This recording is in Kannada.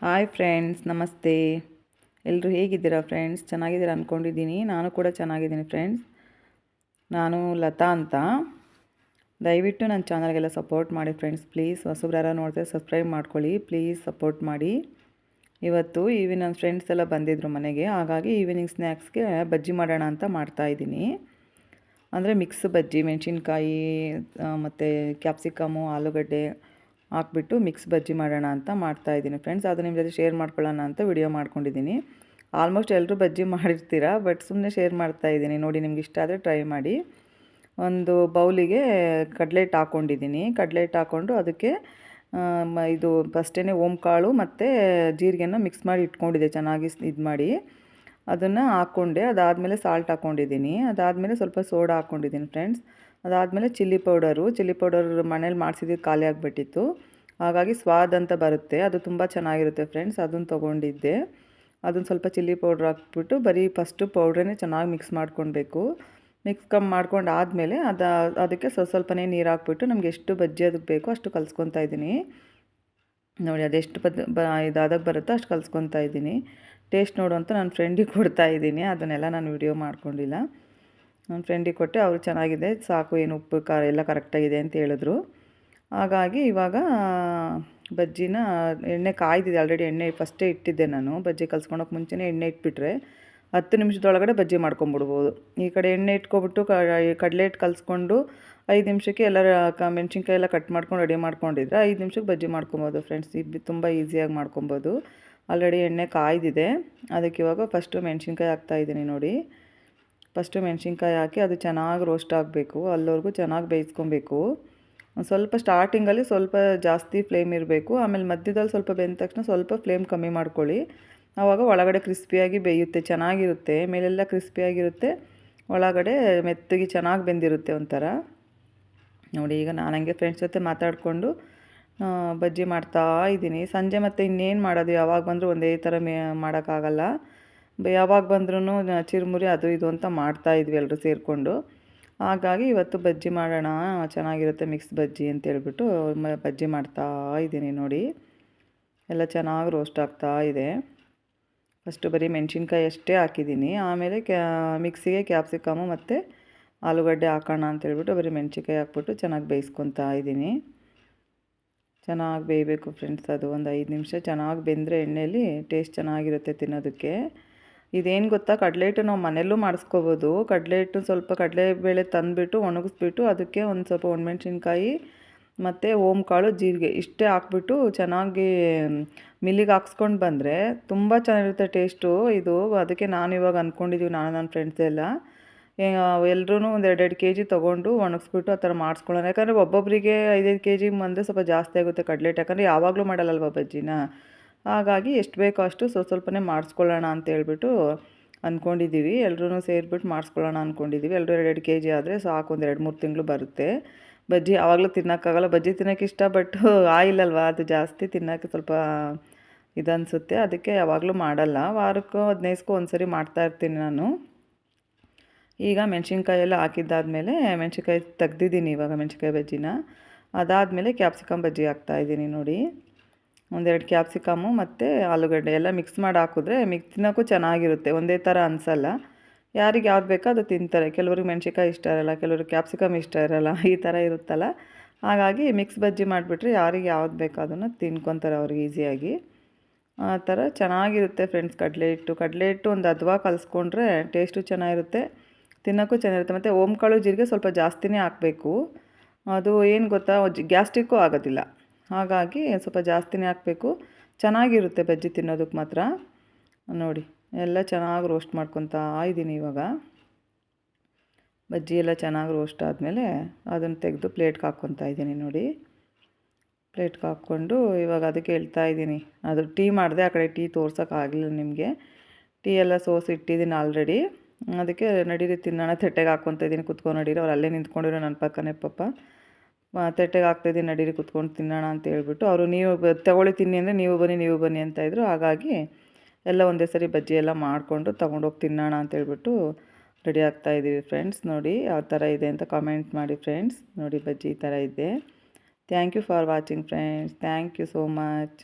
ಹಾಯ್ ಫ್ರೆಂಡ್ಸ್ ನಮಸ್ತೆ. ಎಲ್ಲರೂ ಹೇಗಿದ್ದೀರಾ ಫ್ರೆಂಡ್ಸ್ ಚೆನ್ನಾಗಿದ್ದೀರಾ ಅಂದ್ಕೊಂಡಿದ್ದೀನಿ ನಾನು ಕೂಡ ಚೆನ್ನಾಗಿದ್ದೀನಿ ಫ್ರೆಂಡ್ಸ್ ನಾನು ಲತಾ ಅಂತ. ದಯವಿಟ್ಟು ನನ್ನ ಚಾನಲ್ಗೆಲ್ಲ ಸಪೋರ್ಟ್ ಮಾಡಿ ಫ್ರೆಂಡ್ಸ್ ಪ್ಲೀಸ್ ಹೊಸಬ್ರು ಯಾರು ನೋಡಿದ್ರೆ ಸಬ್ಸ್ಕ್ರೈಬ್ ಮಾಡ್ಕೊಳ್ಳಿ. ಪ್ಲೀಸ್ ಸಪೋರ್ಟ್ ಮಾಡಿ. ಇವತ್ತು ಈವಿ ನನ್ನ ಫ್ರೆಂಡ್ಸ್ ಎಲ್ಲ ಬಂದಿದ್ದರು ಮನೆಗೆ. ಹಾಗಾಗಿ ಈವ್ನಿಂಗ್ ಸ್ನ್ಯಾಕ್ಸ್ಗೆ ಬಜ್ಜಿ ಮಾಡೋಣ ಅಂತ ಮಾಡ್ತಾಯಿದ್ದೀನಿ ಅಂದರೆ ಮಿಕ್ಸ್ ಬಜ್ಜಿ, ಮೆಣಸಿನ್ಕಾಯಿ ಮತ್ತು ಕ್ಯಾಪ್ಸಿಕಮು ಆಲೂಗಡ್ಡೆ ಹಾಕ್ಬಿಟ್ಟು ಮಿಕ್ಸ್ ಬಜ್ಜಿ ಮಾಡೋಣ ಅಂತ ಮಾಡ್ತಾ ಇದ್ದೀನಿ ಫ್ರೆಂಡ್ಸ್ ಅದು ನಿಮ್ಮ ಜೊತೆ ಶೇರ್ ಮಾಡ್ಕೊಳ್ಳೋಣ ಅಂತ ವಿಡಿಯೋ ಮಾಡ್ಕೊಂಡಿದ್ದೀನಿ. ಆಲ್ಮೋಸ್ಟ್ ಎಲ್ಲರೂ ಬಜ್ಜಿ ಮಾಡಿರ್ತೀರಾ ಬಟ್ ಸುಮ್ಮನೆ ಶೇರ್ ಮಾಡ್ತಾ ಇದ್ದೀನಿ. ನೋಡಿ, ನಿಮ್ಗೆ ಇಷ್ಟ ಆದರೆ ಟ್ರೈ ಮಾಡಿ. ಒಂದು ಬೌಲಿಗೆ ಕಡ್ಲೆಟ್ ಹಾಕ್ಕೊಂಡಿದ್ದೀನಿ ಕಡ್ಲೆಟ್ ಹಾಕ್ಕೊಂಡು ಅದಕ್ಕೆ ಇದು ಫಸ್ಟೇ ಕಾಳು ಮತ್ತು ಜೀರಿಗೆನ ಮಿಕ್ಸ್ ಮಾಡಿ ಇಟ್ಕೊಂಡಿದ್ದೆ. ಚೆನ್ನಾಗಿ ಇದು ಮಾಡಿ. ಅದನ್ನು ಹಾಕ್ಕೊಂಡೆ ಅದಾದಮೇಲೆ ಸಾಲ್ಟ್ ಹಾಕ್ಕೊಂಡಿದ್ದೀನಿ ಅದಾದಮೇಲೆ ಸ್ವಲ್ಪ ಸೋಡಾ ಹಾಕ್ಕೊಂಡಿದ್ದೀನಿ ಫ್ರೆಂಡ್ಸ್ ಅದಾದಮೇಲೆ ಚಿಲ್ಲಿ ಪೌಡರು, ಚಿಲ್ಲಿ ಪೌಡರ್ ಮನೇಲಿ ಮಾಡಿಸಿದ್ದು ಖಾಲಿ ಆಗಿಬಿಟ್ಟಿತ್ತು. ಹಾಗಾಗಿ ಸ್ವಾದ್ ಅಂತ ಬರುತ್ತೆ. ಅದು ತುಂಬ ಚೆನ್ನಾಗಿರುತ್ತೆ ಫ್ರೆಂಡ್ಸ್, ಅದನ್ನು ತೊಗೊಂಡಿದ್ದೆ. ಅದನ್ನು ಸ್ವಲ್ಪ ಚಿಲ್ಲಿ ಪೌಡ್ರ್ ಹಾಕ್ಬಿಟ್ಟು ಬರೀ ಫಸ್ಟು ಪೌಡ್ರನ್ನೇ ಚೆನ್ನಾಗಿ ಮಿಕ್ಸ್ ಮಾಡ್ಕೊಳ್ಬೇಕು. ಮಿಕ್ಸ್ ಕಮ್ ಮಾಡ್ಕೊಂಡು ಆದಮೇಲೆ ಅದು, ಅದಕ್ಕೆ ಸ್ವಲ್ಪ ಸ್ವಲ್ಪನೇ ನೀರು ಹಾಕ್ಬಿಟ್ಟು ನಮಗೆ ಎಷ್ಟು ಬಜ್ಜಿ ಅದಕ್ಕೆ ಬೇಕೋ ಅಷ್ಟು ಕಲ್ಸ್ಕೊತಾ ಇದ್ದೀನಿ. ನೋಡಿ ಅದೆಷ್ಟು ಬದ್ ಬ ಇದಾದಾಗ ಬರುತ್ತೋ ಅಷ್ಟು ಕಲ್ಸ್ಕೊತಾ ಇದ್ದೀನಿ. ಟೇಸ್ಟ್ ನೋಡು ಅಂತ ನನ್ನ ಫ್ರೆಂಡಿಗೆ ಕೊಡ್ತಾ ಇದ್ದೀನಿ. ಅದನ್ನೆಲ್ಲ ನಾನು ವಿಡಿಯೋ ಮಾಡ್ಕೊಂಡಿಲ್ಲ. ನನ್ನ ಫ್ರೆಂಡಿಗೆ ಕೊಟ್ಟೆ, ಅವರು ಚೆನ್ನಾಗಿದೆ, ಸಾಕು, ಏನು ಉಪ್ಪು, ಖಾರ ಎಲ್ಲ ಕರೆಕ್ಟಾಗಿದೆ ಅಂತ ಹೇಳಿದ್ರು. ಹಾಗಾಗಿ ಇವಾಗ ಬಜ್ಜಿನ ಎಣ್ಣೆ ಕಾಯ್ದಿದೆ ಆಲ್ರೆಡಿ ಎಣ್ಣೆ ಫಸ್ಟೇ ಇಟ್ಟಿದ್ದೆ ನಾನು. ಬಜ್ಜಿ ಕಲ್ಸ್ಕೊಳಕ್ಕೆ ಮುಂಚೆನೇ ಎಣ್ಣೆ ಇಟ್ಬಿಟ್ರೆ ಹತ್ತು ನಿಮಿಷದೊಳಗಡೆ ಬಜ್ಜಿ ಮಾಡ್ಕೊಂಬಿಡ್ಬೋದು. ಈ ಕಡೆ ಎಣ್ಣೆ ಇಟ್ಕೊಬಿಟ್ಟು ಕಡಲೆ ಹಿಟ್ಟು ಕಲಿಸ್ಕೊಂಡು ಐದು ನಿಮಿಷಕ್ಕೆ ಎಲ್ಲ ಮೆಣಸಿನ್ಕಾಯಿ ಎಲ್ಲ ಕಟ್ ಮಾಡ್ಕೊಂಡು ರೆಡಿ ಮಾಡ್ಕೊಂಡಿದ್ರೆ ಐದು ನಿಮಿಷಕ್ಕೆ ಬಜ್ಜಿ ಮಾಡ್ಕೊಬೋದು. ಫ್ರೆಂಡ್ಸ್ ಇದು ತುಂಬ ಈಸಿಯಾಗಿ ಮಾಡ್ಕೊಬೋದು. ಆಲ್ರೆಡಿ ಎಣ್ಣೆ ಕಾಯ್ದಿದೆ. ಅದಕ್ಕೆ ಇವಾಗ ಫಸ್ಟು ಮೆಣಸಿನ್ಕಾಯಿ ಹಾಕ್ತಾಯಿದ್ದೀನಿ ನೋಡಿ. ಫಸ್ಟು ಮೆಣಸಿನ್ಕಾಯಿ ಹಾಕಿ ಅದು ಚೆನ್ನಾಗಿ ರೋಸ್ಟ್ ಆಗಬೇಕು. ಅಲ್ಲಿವರೆಗೂ ಚೆನ್ನಾಗಿ ಬೇಯಿಸ್ಕೊಬೇಕು. ಸ್ವಲ್ಪ ಸ್ಟಾರ್ಟಿಂಗಲ್ಲಿ ಸ್ವಲ್ಪ ಜಾಸ್ತಿ ಫ್ಲೇಮ್ ಇರಬೇಕು. ಆಮೇಲೆ ಮಧ್ಯದಲ್ಲಿ ಸ್ವಲ್ಪ ಬೆಂದ ತಕ್ಷಣ ಸ್ವಲ್ಪ ಫ್ಲೇಮ್ ಕಮ್ಮಿ ಮಾಡ್ಕೊಳ್ಳಿ. ಆವಾಗ ಒಳಗಡೆ ಕ್ರಿಸ್ಪಿಯಾಗಿ ಬೇಯುತ್ತೆ, ಚೆನ್ನಾಗಿರುತ್ತೆ. ಮೇಲೆಲ್ಲ ಕ್ರಿಸ್ಪಿಯಾಗಿರುತ್ತೆ ಒಳಗಡೆ ಮೆತ್ತಗೆ ಚೆನ್ನಾಗಿ ಬೆಂದಿರುತ್ತೆ ಒಂಥರ. ನೋಡಿ, ಈಗ ನಾನು ಹಂಗೆ ಫ್ರೆಂಡ್ಸ್ ಜೊತೆ ಮಾತಾಡಿಕೊಂಡು ಬಜ್ಜಿ ಮಾಡ್ತಾ ಇದ್ದೀನಿ. ಸಂಜೆ ಮತ್ತು ಇನ್ನೇನು ಮಾಡೋದು? ಯಾವಾಗ ಬಂದರೂ ಒಂದೇ ಥರ ಮೇ, ಮಾಡೋಕ್ಕಾಗಲ್ಲ. ಯಾವಾಗ ಬಂದ್ರೂ ಚಿರುಮುರಿ ಅದು ಇದು ಅಂತ ಮಾಡ್ತಾ ಇದ್ವಿ ಎಲ್ಲರೂ ಸೇರಿಕೊಂಡು. ಹಾಗಾಗಿ ಇವತ್ತು ಬಜ್ಜಿ ಮಾಡೋಣ, ಚೆನ್ನಾಗಿರುತ್ತೆ ಮಿಕ್ಸ್ ಬಜ್ಜಿ ಅಂತ ಅಂತೇಳ್ಬಿಟ್ಟು ಬಜ್ಜಿ ಮಾಡ್ತಾ ಇದ್ದೀನಿ ನೋಡಿ. ಎಲ್ಲ ಚೆನ್ನಾಗಿ ರೋಸ್ಟ್ ಆಗ್ತಾ ಇದೆ. ಫಸ್ಟು ಬರೀ ಮೆಣಸಿನ್ಕಾಯಿ ಅಷ್ಟೇ ಹಾಕಿದ್ದೀನಿ. ಆಮೇಲೆ ಕ್ಯಾ ಮಿಕ್ಸಿಗೆ ಕ್ಯಾಪ್ಸಿಕಮು ಮತ್ತು ಆಲೂಗಡ್ಡೆ ಹಾಕೋಣ ಅಂತೇಳ್ಬಿಟ್ಟು ಬರೀ ಮೆಣಸಿನ್ಕಾಯಿ ಹಾಕ್ಬಿಟ್ಟು ಚೆನ್ನಾಗಿ ಬೇಯಿಸ್ಕೊತಾ ಇದ್ದೀನಿ. ಚೆನ್ನಾಗಿ ಬೇಯಬೇಕು ಫ್ರೆಂಡ್ಸ್ ಅದು. ಒಂದು ಐದು ನಿಮಿಷ ಚೆನ್ನಾಗಿ ಬೆಂದರೆ ಎಣ್ಣೆಯಲ್ಲಿ ಟೇಸ್ಟ್ ಚೆನ್ನಾಗಿರುತ್ತೆ ತಿನ್ನೋದಕ್ಕೆ. ಇದೇನು ಗೊತ್ತಾ? ಕಡಲೆ ನಾವು ಮನೆಯಲ್ಲೂ ಮಾಡಿಸ್ಕೋಬೋದು. ಕಡಲೆ ಹಿಟ್ಟು ಸ್ವಲ್ಪ ಕಡಲೆಬೇಳೆ ತಂದುಬಿಟ್ಟು ಒಣಗಿಸ್ಬಿಟ್ಟು ಅದಕ್ಕೆ ಒಂದು ಸ್ವಲ್ಪ ಒಣಮೆಣ್ಸಿನ್ಕಾಯಿ ಮತ್ತು ಓಮ್ ಕಾಳು ಜೀರಿಗೆ ಇಷ್ಟೇ ಹಾಕ್ಬಿಟ್ಟು ಚೆನ್ನಾಗಿ ಮಿಲ್ಲಿಗೆ ಹಾಕ್ಸ್ಕೊಂಡು ಬಂದರೆ ತುಂಬ ಚೆನ್ನಾಗಿರುತ್ತೆ ಟೇಸ್ಟು. ಇದು ಅದಕ್ಕೆ ನಾನು ಇವಾಗ ಅಂದ್ಕೊಂಡಿದ್ದೀವಿ ನಾನು ನನ್ನ ಫ್ರೆಂಡ್ಸ್ ಎಲ್ಲ. ಎಲ್ಲರೂ ಒಂದು ಎರಡೆರಡು ಕೆ ಜಿ ತೊಗೊಂಡು ಒಣಗಿಸ್ಬಿಟ್ಟು ಆ ಥರ ಮಾಡಿಸ್ಕೊಳ್ಳೋಣ. ಯಾಕಂದರೆ ಒಬ್ಬೊಬ್ಬರಿಗೆ ಐದೈದು ಕೆ ಜಿ ಬಂದರೆ ಸ್ವಲ್ಪ ಜಾಸ್ತಿ ಆಗುತ್ತೆ ಕಡಲೆಟ್. ಯಾಕಂದರೆ ಯಾವಾಗಲೂ ಮಾಡಲ್ಲಲ್ವ ಬಜ್ಜಿನ? ಹಾಗಾಗಿ ಎಷ್ಟು ಬೇಕೋ ಅಷ್ಟು ಸ್ವಲ್ಪ ಸ್ವಲ್ಪನೇ ಮಾಡಿಸ್ಕೊಳ್ಳೋಣ ಅಂತ ಹೇಳ್ಬಿಟ್ಟು ಅಂದ್ಕೊಂಡಿದ್ದೀವಿ. ಎಲ್ಲರೂ ಸೇರಿಬಿಟ್ಟು ಮಾಡಿಸ್ಕೊಳ್ಳೋಣ ಅಂದ್ಕೊಂಡಿದ್ದೀವಿ. ಎಲ್ಲರೂ ಎರಡೆರಡು ಕೆ ಜಿ ಆದರೆ ಸಾಕು, ಒಂದು ಎರಡು ಮೂರು ತಿಂಗಳು ಬರುತ್ತೆ. ಬಜ್ಜಿ ಆವಾಗಲೂ ತಿನ್ನೋಕ್ಕಾಗಲ್ಲ. ಬಜ್ಜಿ ತಿನ್ನೋಕೆ ಇಷ್ಟ ಬಟ್ ಆಯಿಲ್ ಅಲ್ವಾ ಅದು ಜಾಸ್ತಿ ತಿನ್ನೋಕ್ಕೆ ಸ್ವಲ್ಪ ಇದನ್ಸುತ್ತೆ ಅದಕ್ಕೆ ಯಾವಾಗಲೂ ಮಾಡಲ್ಲ. ವಾರಕ್ಕೂ, ಹದಿನೈದಕ್ಕೂ ಒಂದು ಸರಿ ಮಾಡ್ತಾಯಿರ್ತೀನಿ ನಾನು. ಈಗ ಮೆಣಸಿನ್ಕಾಯಿ ಎಲ್ಲ ಹಾಕಿದ್ದಾದಮೇಲೆ ಮೆಣಸಿನ್ಕಾಯಿ ತೆಗ್ದಿದ್ದೀನಿ ಇವಾಗ ಮೆಣಸಿನ್ಕಾಯಿ ಬಜ್ಜಿನ. ಅದಾದಮೇಲೆ ಕ್ಯಾಪ್ಸಿಕಮ್ ಬಜ್ಜಿ ಹಾಕ್ತಾಯಿದ್ದೀನಿ ನೋಡಿ. ಒಂದೆರಡು ಕ್ಯಾಪ್ಸಿಕಮು ಮತ್ತು ಆಲೂಗಡ್ಡೆ ಎಲ್ಲ ಮಿಕ್ಸ್ ಮಾಡಿ ಹಾಕಿದ್ರೆ ಮಿಕ್ಸ್ ತಿನ್ನೋಕ್ಕೂ ಚೆನ್ನಾಗಿರುತ್ತೆ. ಒಂದೇ ಥರ ಅನಿಸಲ್ಲ. ಯಾರಿಗೆ ಯಾವ್ದು ಬೇಕೋ ಅದು ತಿಂತಾರೆ. ಕೆಲವ್ರಿಗೆ ಮೆಣ್ಸಿನ್ಕಾಯಿ ಇಷ್ಟ ಇರಲ್ಲ, ಕೆಲವ್ರಿಗೆ ಕ್ಯಾಪ್ಸಿಕಮ್ ಇಷ್ಟ ಇರಲ್ಲ, ಈ ಥರ ಇರುತ್ತಲ್ಲ. ಹಾಗಾಗಿ ಮಿಕ್ಸ್ ಬಜ್ಜಿ ಮಾಡಿಬಿಟ್ರೆ ಯಾರಿಗೆ ಯಾವ್ದು ಬೇಕೋ ಅದನ್ನು ತಿನ್ಕೊತಾರೆ ಅವ್ರಿಗೆ ಈಸಿಯಾಗಿ ಆ ಥರ ಚೆನ್ನಾಗಿರುತ್ತೆ ಫ್ರೆಂಡ್ಸ್ ಕಡಲೆ ಹಿಟ್ಟು. ಕಡಲೆ ಹಿಟ್ಟು ಒಂದು ಅದ್ವಾ ಕಲಿಸ್ಕೊಂಡ್ರೆ ಟೇಸ್ಟು ಚೆನ್ನಾಗಿರುತ್ತೆ, ತಿನ್ನೋಕ್ಕೂ ಚೆನ್ನಾಗಿರುತ್ತೆ. ಮತ್ತು ಓಂಕಾಳು ಜೀರಿಗೆ ಸ್ವಲ್ಪ ಜಾಸ್ತಿನೇ ಹಾಕಬೇಕು. ಅದು ಏನು ಗೊತ್ತಾ ಗ್ಯಾಸ್ಟ್ರಿಕ್ಕೂ ಆಗೋದಿಲ್ಲ. ಹಾಗಾಗಿ ಸ್ವಲ್ಪ ಜಾಸ್ತಿನೇ ಹಾಕಬೇಕು. ಚೆನ್ನಾಗಿರುತ್ತೆ ಬಜ್ಜಿ ತಿನ್ನೋದಕ್ಕೆ ಮಾತ್ರ. ನೋಡಿ, ಎಲ್ಲ ಚೆನ್ನಾಗಿ ರೋಸ್ಟ್ ಮಾಡ್ಕೊತಾ ಇದ್ದೀನಿ ಇವಾಗ. ಬಜ್ಜಿ ಎಲ್ಲ ಚೆನ್ನಾಗಿ ರೋಸ್ಟ್ ಆದಮೇಲೆ ಅದನ್ನು ತೆಗೆದು ಪ್ಲೇಟ್ಗೆ ಹಾಕ್ಕೊತಾ ಇದ್ದೀನಿ ನೋಡಿ. ಪ್ಲೇಟ್ಗೆ ಹಾಕ್ಕೊಂಡು ಇವಾಗ ಅದಕ್ಕೆ ಹೇಳ್ತಾ ಇದ್ದೀನಿ ಅದು ಟೀ ಮಾಡಿದೆ, ಆ ಕಡೆ ಟೀ ತೋರ್ಸೋಕ್ಕಾಗಲಿಲ್ಲ ನಿಮಗೆ. ಟೀ ಎಲ್ಲ ಸೋಸಿ ಇಟ್ಟಿದ್ದೀನಿ ಆಲ್ರೆಡಿ ಅದಕ್ಕೆ ನಡೀರಿ ತಿನ್ನೋಣ, ತಟ್ಟೆಗೆ ಹಾಕ್ಕೊತ ಇದ್ದೀನಿ ಕುತ್ಕೊಂಡು ನಡೀರಿ. ಅವ್ರು ಅಲ್ಲೇ ನಿಂತ್ಕೊಂಡಿರೋ ನನ್ನ ಪಕ್ಕನೇ ಪಾಪ. ತಟ್ಟೆಗೆ ಹಾಕ್ತಾಯಿದ್ದೆ ನಡೀರಿ ಕುತ್ಕೊಂಡು ತಿನ್ನೋಣ ಅಂತ ಹೇಳ್ಬಿಟ್ಟು ಅವರು ನೀವು ತಗೊಳ್ಳಿ ತಿನ್ನಿ ಅಂದರೆ ನೀವು ಬನ್ನಿ ನೀವು ಬನ್ನಿ ಅಂತ ಇದ್ದರು ಹಾಗಾಗಿ ಎಲ್ಲ ಒಂದೇ ಸರಿ ಬಜ್ಜಿ ಎಲ್ಲ ಮಾಡಿಕೊಂಡು ತೊಗೊಂಡೋಗಿ ತಿನ್ನೋಣ ಅಂತ ಹೇಳ್ಬಿಟ್ಟು ರೆಡಿ ಆಗ್ತಾ ಇದ್ದೀವಿ ಫ್ರೆಂಡ್ಸ್. ನೋಡಿ ಯಾವ ಥರ ಇದೆ ಅಂತ ಕಾಮೆಂಟ್ ಮಾಡಿ ಫ್ರೆಂಡ್ಸ್. ನೋಡಿ ಬಜ್ಜಿ ಈ ಥರ ಇದೆ. Thank you for watching friends. Thank you so much.